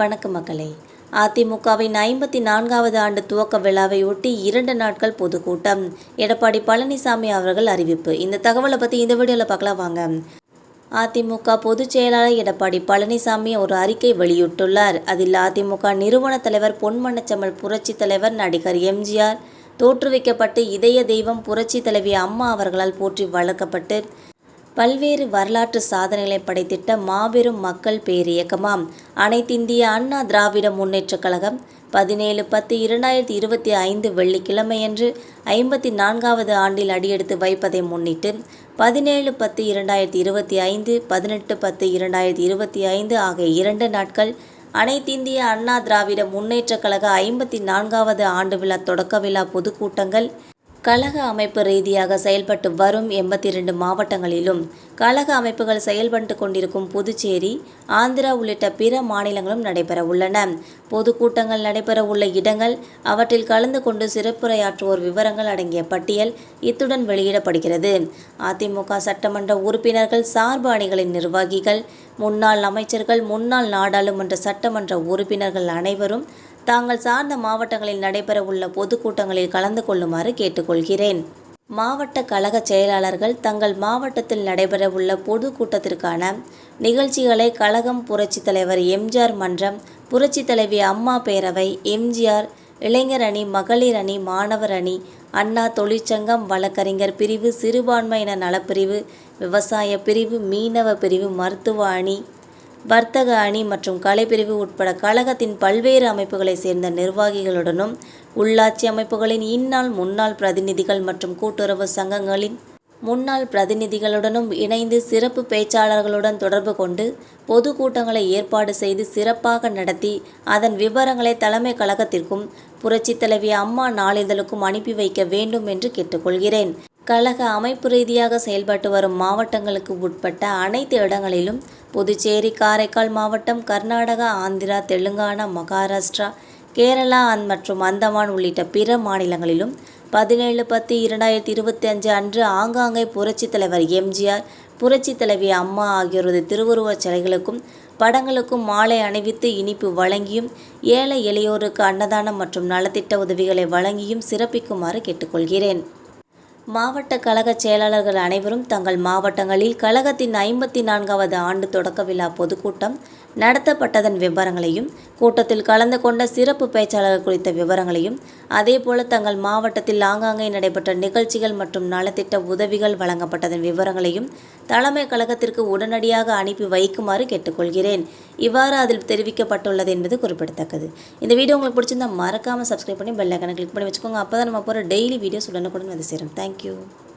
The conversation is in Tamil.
வணக்கம் மக்களே. அதிமுகவின் ஐம்பத்தி நான்காவது ஆண்டு துவக்க விழாவை ஒட்டி இரண்டு நாட்கள் பொதுக்கூட்டம். எடப்பாடி பழனிசாமி அவர்கள் அறிவிப்பு. இந்த தகவலை பற்றி இந்த வீடியோவில் பார்க்கலாம் வாங்க. அதிமுக பொதுச் செயலாளர் எடப்பாடி பழனிசாமி ஒரு அறிக்கை வெளியிட்டுள்ளார். அதில் அதிமுக நிறுவன தலைவர் பொன்மனச்செம்மல் புரட்சி தலைவர் நடிகர் எம்ஜிஆர் தோற்றுவிக்கப்பட்டு இதய தெய்வம் புரட்சி தலைவி அம்மா அவர்களால் போற்றி வளர்க்கப்பட்டு பல்வேறு வரலாற்று சாதனைகளை படைத்திட்ட மாபெரும் மக்கள் பேரியக்கமாம் அனைத்திந்திய அண்ணா திராவிட முன்னேற்றக் கழகம் பதினேழு பத்து இரண்டாயிரத்தி இருபத்தி ஐந்து வெள்ளிக்கிழமையன்று ஐம்பத்தி நான்காவது ஆண்டில் அடியெடுத்து வைப்பதை முன்னிட்டு பதினேழு பத்து இரண்டாயிரத்தி இருபத்தி ஐந்து பதினெட்டு பத்து இரண்டாயிரத்தி இருபத்தி ஐந்து ஆகிய இரண்டு நாட்கள் அனைத்திந்திய அண்ணா திராவிட முன்னேற்றக் கழக ஐம்பத்தி நான்காவது ஆண்டு விழா தொடக்க விழா பொதுக்கூட்டங்கள் கழக அமைப்பு ரீதியாக செயல்பட்டு வரும் எண்பத்தி ரெண்டு மாவட்டங்களிலும் கழக அமைப்புகள் செயல்பட்டு கொண்டிருக்கும் புதுச்சேரி ஆந்திரா உள்ளிட்ட பிற மாநிலங்களும் நடைபெற உள்ளன. பொதுக்கூட்டங்கள் நடைபெற உள்ள இடங்கள் அவற்றில் கலந்து கொண்டு சிறப்புரையாற்றுவோர் விவரங்கள் அடங்கிய பட்டியல் இத்துடன் வெளியிடப்படுகிறது. அதிமுக சட்டமன்ற உறுப்பினர்கள் சார்பு அணிகளின் நிர்வாகிகள் முன்னாள் அமைச்சர்கள் முன்னாள் நாடாளுமன்ற சட்டமன்ற உறுப்பினர்கள் அனைவரும் தாங்கள் சார்ந்த மாவட்டங்களில் நடைபெற உள்ள பொதுக்கூட்டங்களில் கலந்து கொள்ளுமாறு கேட்டுக்கொள்கிறேன். மாவட்ட கழக செயலாளர்கள் தங்கள் மாவட்டத்தில் நடைபெறவுள்ள பொதுக்கூட்டத்திற்கான நிகழ்ச்சிகளை கழகம் புரட்சித் தலைவர் எம்ஜிஆர் மன்றம் புரட்சித் தலைவி அம்மா பேரவை எம்ஜிஆர் இளைஞர் அணி மகளிர் அணி மாணவர் அணி அண்ணா தொழிற்சங்கம் வழக்கறிஞர் பிரிவு சிறுபான்மையின நலப்பிரிவு விவசாய பிரிவு மீனவ பிரிவு மருத்துவ அணி வர்த்தக அணி மற்றும் கலைப்பிரிவு உட்பட கழகத்தின் பல்வேறு அமைப்புகளைச் சேர்ந்த நிர்வாகிகளுடனும் உள்ளாட்சி அமைப்புகளின் இந்நாள் முன்னாள் பிரதிநிதிகள் மற்றும் கூட்டுறவு சங்கங்களின் முன்னாள் பிரதிநிதிகளுடனும் இணைந்து சிறப்பு பேச்சாளர்களுடன் தொடர்பு கொண்டு பொதுக்கூட்டங்களை ஏற்பாடு செய்து சிறப்பாக நடத்தி அதன் விவரங்களை தலைமை கழகத்திற்கும் புரட்சி தலைவி அம்மா நாளிதழுக்கும் அனுப்பி வைக்க வேண்டும் என்று கேட்டுக்கொள்கிறேன். கழக அமைப்பு ரீதியாக செயல்பட்டு வரும் மாவட்டங்களுக்கு உட்பட்ட அனைத்து இடங்களிலும் புதுச்சேரி காரைக்கால் மாவட்டம் கர்நாடகா ஆந்திரா தெலுங்கானா மகாராஷ்டிரா கேரளா மற்றும் அந்தமான் உள்ளிட்ட பிற மாநிலங்களிலும் பதினேழு பத்து இரண்டாயிரத்தி இருபத்தி அஞ்சு அன்று ஆங்காங்கே புரட்சித் தலைவர் எம்ஜிஆர் புரட்சி தலைவி அம்மா ஆகியோரது திருவுருவச் சிலைகளுக்கும் படங்களுக்கும் மாலை அணிவித்து இனிப்பு வழங்கியும் ஏழை எளியோருக்கு அன்னதானம் மற்றும் நலத்திட்ட உதவிகளை வழங்கியும் சிறப்பிக்குமாறு கேட்டுக்கொள்கிறேன். மாவட்ட கழக செயலாளர்கள் அனைவரும் தங்கள் மாவட்டங்களில் கழகத்தின் ஐம்பத்தி நான்காவது ஆண்டு தொடக்க விழா பொதுக்கூட்டம் நடத்தப்பட்டதன் விவரங்களையும் கூட்டத்தில் கலந்து கொண்ட சிறப்பு பேச்சாளர்கள் குறித்த விவரங்களையும் அதேபோல தங்கள் மாவட்டத்தில் ஆங்காங்கே நடைபெற்ற நிகழ்ச்சிகள் மற்றும் நலத்திட்ட உதவிகள் வழங்கப்பட்டதன் விவரங்களையும் தலைமை கழகத்திற்கு உடனடியாக அனுப்பி வைக்குமாறு கேட்டுக்கொள்கிறேன். இவ்வாறு அதில் தெரிவிக்கப்பட்டுள்ளது என்பது குறிப்பிடத்தக்கது. இந்த வீடியோ உங்களுக்கு பிடிச்சிருந்தால் மறக்காமல் சப்ஸ்கிரைப் பண்ணி பெல் ஐக்கனை கிளிக் பண்ணி வச்சுக்கோங்க. அப்போ தான் நம்ம போகிற டெய்லி வீடியோஸ் உடனுக்குடன் வந்து சேரும். Thank you Thank you.